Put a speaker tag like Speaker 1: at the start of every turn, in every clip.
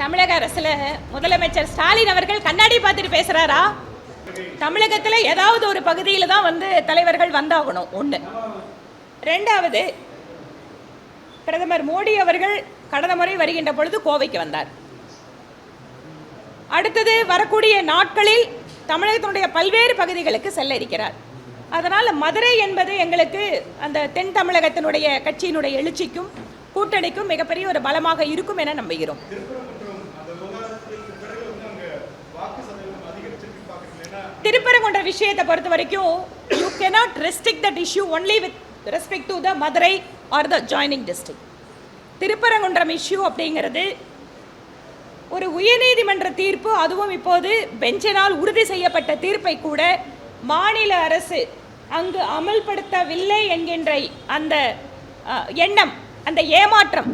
Speaker 1: தமிழக அரசில் முதலமைச்சர் ஸ்டாலின் அவர்கள் கண்ணாடி பார்த்துட்டு பேசுகிறாரா தமிழகத்தில் ஏதாவது ஒரு பகுதியில் தான் வந்து தலைவர்கள் வந்தாகணும் ஒன்று ரெண்டாவது பிரதமர் மோடி அவர்கள் கடந்த முறை வருகின்ற பொழுது கோவைக்கு வந்தார். அடுத்தது வரக்கூடிய நாட்களில் தமிழகத்தினுடைய பல்வேறு பகுதிகளுக்கு செல்ல இருக்கிறார். அதனால் மதுரை என்பது எங்களுக்கு அந்த தென் தமிழகத்தினுடைய கட்சியினுடைய எழுச்சிக்கும் கூட்டணிக்கும் மிகப்பெரிய ஒரு பலமாக இருக்கும் என நம்புகிறோம். திருப்பரங்குன்ற விஷயத்தை பொறுத்த வரைக்கும் you cannot restrict that issue only with respect to the Madurai or the joining district Thiruparankundram issue அப்படிங்கிறது ஒரு உயர்நீதிமன்ற தீர்ப்பு அதுவும் இப்போது பெஞ்சினால் உறுதி செய்யப்பட்ட தீர்ப்பை கூட மாநில அரசு அங்கு அமல்படுத்தவில்லை என்கின்ற அந்த எண்ணம் அந்த ஏமாற்றம்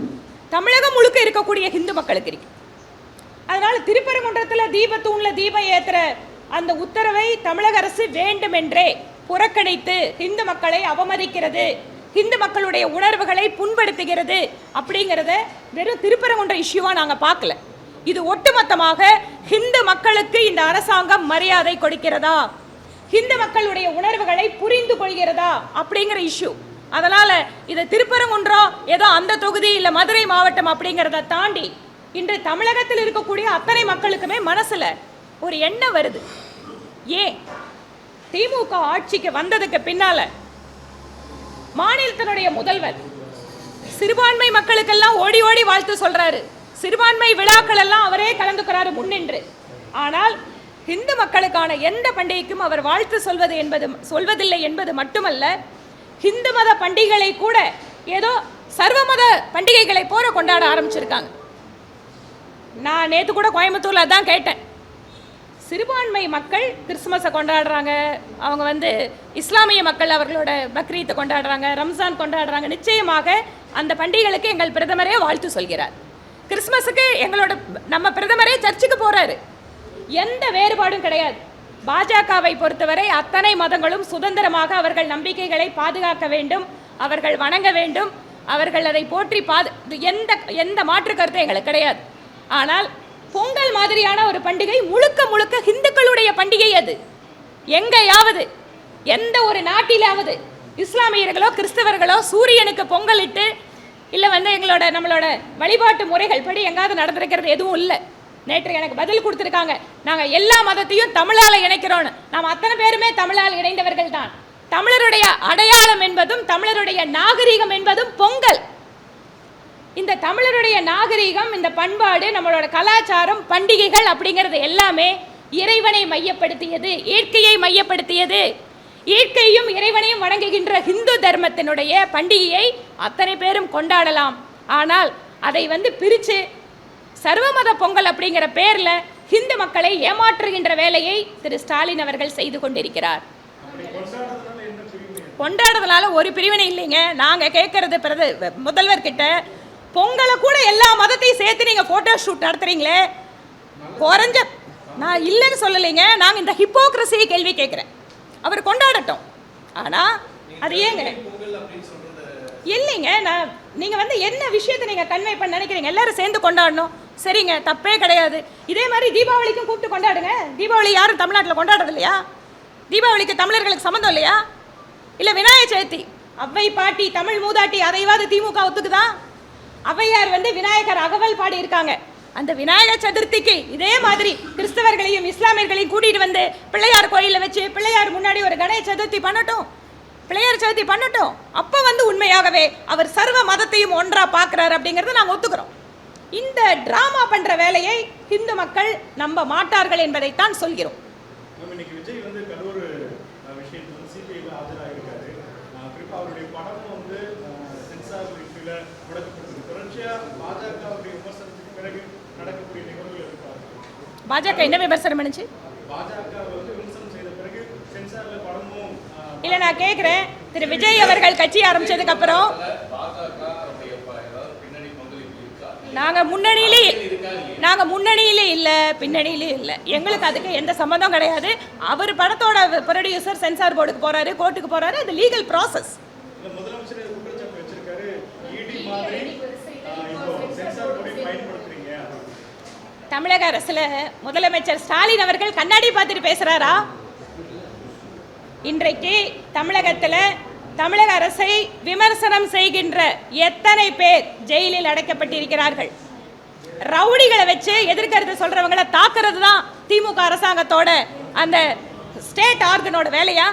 Speaker 1: தமிழகம் முழுக்க இருக்கக்கூடிய ஹிந்து மக்களுக்கு இருக்கு. அதனால் திருப்பரங்குன்றத்தில் தீபத்தூணில் தீபம் ஏத்துற அந்த உத்தரவை தமிழக அரசு வேண்டுமென்றே புறக்கணித்து இந்து மக்களை அவமதிக்கிறது இந்து மக்களுடைய உணர்வுகளை புண்படுத்துகிறது அப்படிங்கிறத வெறும் திருப்பரங்குன்ற இஷ்யூவாக நாங்கள் பார்க்கல. இது ஒட்டுமொத்தமாக இந்து மக்களுக்கு இந்த அரசாங்கம் மரியாதை கொடுக்கிறதா? இந்து மக்களுடைய உணர்வுகளை புரிந்து கொள்கிறதா அப்படிங்கிற இஷ்யூ அதனால் இது திருப்பரங்குன்றம் ஏதோ அந்த தொகுதி இல்லை மதுரை மாவட்டம் அப்படிங்கிறத தாண்டி இன்று தமிழகத்தில் இருக்கக்கூடிய அத்தனை மக்களுக்குமே மனசில் ஒரு எண்ணம் வருது. ஏன்? திமுக ஆட்சிக்கு வந்ததுக்கு பின்னால மாநிலத்தினுடைய முதல்வர் சிறுபான்மை மக்களுக்கெல்லாம் ஓடி ஓடி வாழ்த்து சொல்றாரு. சிறுபான்மை விழாக்கள் எல்லாம் அவரே கலந்துக்கிறாரு முன்னின்று. ஆனால் இந்து மக்களுக்கான எந்த பண்டிகைக்கும் அவர் வாழ்த்து சொல்வது என்பது சொல்வதில்லை என்பது மட்டுமல்ல இந்து மத பண்டிகைகளை கூட ஏதோ சர்வமத பண்டிகைகளை போல கொண்டாட ஆரம்பிச்சிருக்காங்க. நான் நேற்று கூட கோயம்புத்தூர்ல தான் கேட்டேன். சிறுபான்மை மக்கள் கிறிஸ்துமஸை கொண்டாடுறாங்க. அவங்க வந்து இஸ்லாமிய மக்கள் அவர்களோட பக்ரீத்தை கொண்டாடுறாங்க ரம்ஜான் கொண்டாடுறாங்க. நிச்சயமாக அந்த பண்டிகைகளுக்கு எங்கள் பிரதமரே வாழ்த்து சொல்கிறார். கிறிஸ்மஸுக்கு எங்களோட நம்ம பிரதமரே சர்ச்சுக்கு போகிறாரு எந்த வேறுபாடும் கிடையாது. பாஜகவை பொறுத்தவரை அத்தனை மதங்களும் சுதந்திரமாக அவர்கள் நம்பிக்கைகளை பாதுகாக்க வேண்டும் அவர்கள் வணங்க வேண்டும் அவர்கள் அதை போற்றி பாது எந்த எந்த மாற்று கருத்தும் எங்களுக்கு கிடையாது. ஆனால் பொங்கல் மாதிரியான ஒரு பண்டிகை முழுக்க முழுக்க ஹிந்துக்களுடைய பண்டிகை அது. எங்கேயாவது எந்த ஒரு நாட்டிலாவது இஸ்லாமியர்களோ கிறிஸ்தவர்களோ சூரியனுக்கு பொங்கலிட்டு இல்லை வந்து எங்களோட நம்மளோட வழிபாட்டு முறைகள் படி எங்காவது நடந்திருக்கிறது எதுவும் இல்லை. நேற்று எனக்கு பதில் கொடுத்துருக்காங்க. நாங்கள் எல்லா மதத்தையும் தமிழால் இணைக்கிறோன்னு நாம் அத்தனை பேருமே தமிழால் இணைந்தவர்கள் தான் தமிழருடைய அடையாளம் என்பதும் தமிழருடைய நாகரீகம் என்பதும் பொங்கல். இந்த தமிழருடைய நாகரீகம் இந்த பண்பாடு நம்மளோட கலாச்சாரம் பண்டிகைகள் அப்படிங்கிறது எல்லாமே இறைவனை மையப்படுத்தியது இயற்கையை மையப்படுத்தியது. இயற்கையும் இறைவனையும் வணங்குகின்ற இந்து தர்மத்தினுடைய பண்டிகையை அத்தனை பேரும் கொண்டாடலாம். ஆனால் அதை வந்து பிரித்து சர்வமத பொங்கல் அப்படிங்கிற பேர்ல இந்து மக்களை ஏமாற்றுகின்ற வேலையை திரு ஸ்டாலின் அவர்கள் செய்து கொண்டிருக்கிறார். கொண்டாடுறதுனால ஒரு பிரிவினை இல்லைங்க. நாங்க கேட்கறது பிரத முதல்வர் கிட்ட பொங்கலை கூட எல்லா மதத்தையும் சேர்த்து நீங்கள் ஃபோட்டோ ஷூட் நடத்துறீங்களே? குறைஞ்ச நான் இல்லைன்னு சொல்லலைங்க. நாங்கள் இந்த ஹிப்போக்ரஸியை கேள்வி கேட்குறேன். அவர் கொண்டாடட்டும். ஆனால் அது ஏங்க? இல்லைங்க நான் நீங்கள் வந்து என்ன விஷயத்தை நீங்கள் கன்வே பண்ண நினைக்கிறீங்க? எல்லாரும் சேர்ந்து கொண்டாடணும். சரிங்க தப்பே கிடையாது. இதே மாதிரி தீபாவளிக்கும் கூப்பிட்டு கொண்டாடுங்க. தீபாவளி யாரும் தமிழ்நாட்டில் கொண்டாடுறது இல்லையா தீபாவளிக்கு தமிழர்களுக்கு சம்மந்தம் இல்லையா? இல்லை விநாயகர் சதுர்த்தி அவ்வை பாட்டி தமிழ் மூதாட்டி அதைவாது திமுக ஒத்துக்குதான் அவையார் வந்து விநாயகர் அகவல் பாடி இருக்காங்க அந்த விநாயகர் சதுர்த்திக்கு இதே மாதிரி கிறிஸ்தவர்களையும் இஸ்லாமியர்களையும் கூட்டிட்டு வந்து பிள்ளையார் கோயிலில் வச்சு பிள்ளையார் முன்னாடி ஒரு கணேச சதுர்த்தி பண்ணட்டும். பிள்ளையார் சதுர்த்தி பண்ணட்டும். அப்போ வந்து உண்மையாகவே அவர் சர்வ மதத்தையும் ஒன்றா பார்க்குறாரு அப்படிங்கிறத நாங்கள் ஒத்துக்கிறோம். இந்த டிராமா பண்ற வேலையை இந்து மக்கள் நம்ப மாட்டார்கள் என்பதைத்தான் சொல்கிறோம். பாஜக என்ன விமர்சனம் பண்ணுச்சு இல்லை நான் கேட்குறேன் திரு விஜய் அவர்கள் கட்சி ஆரம்பிச்சதுக்கு அப்புறம் நாங்கள் முன்னணியிலே நாங்கள் முன்னணியிலே இல்லை பின்னணியிலே இல்லை. எங்களுக்கு அதுக்கு எந்த சம்மந்தம் கிடையாது. அவர் படத்தோட ப்ரொடியூசர் சென்சார் போர்டுக்கு போகிறாரு கோர்ட்டுக்கு போகிறாரு அது லீகல் ப்ராசஸ்
Speaker 2: இல்ல முதலமைச்சர் இது குற்றச்சாட்டு வச்சிருக்காரு இடி மாதிரி அஹ், இப்போ சென்சார் போர்டை பயன்படுத்துறீங்க
Speaker 1: தமிழக அரசில் முதலமைச்சர் ஸ்டாலின் அவர்கள் கண்ணாடி பார்த்துட்டு பேசுகிறாரா இன்றைக்கு தமிழகத்தில் தமிழக அரசை விமர்சனம் செய்கின்ற எத்தனை பேர் ஜெயிலில் அடைக்கப்பட்டிருக்கிறார்கள்? ரவுடிகளை வச்சு எதிர்க்கருத்து சொல்கிறவங்களை தாக்குறது தான் திமுக அரசாங்கத்தோட அந்த ஸ்டேட் ஆர்கனோட வேலையா?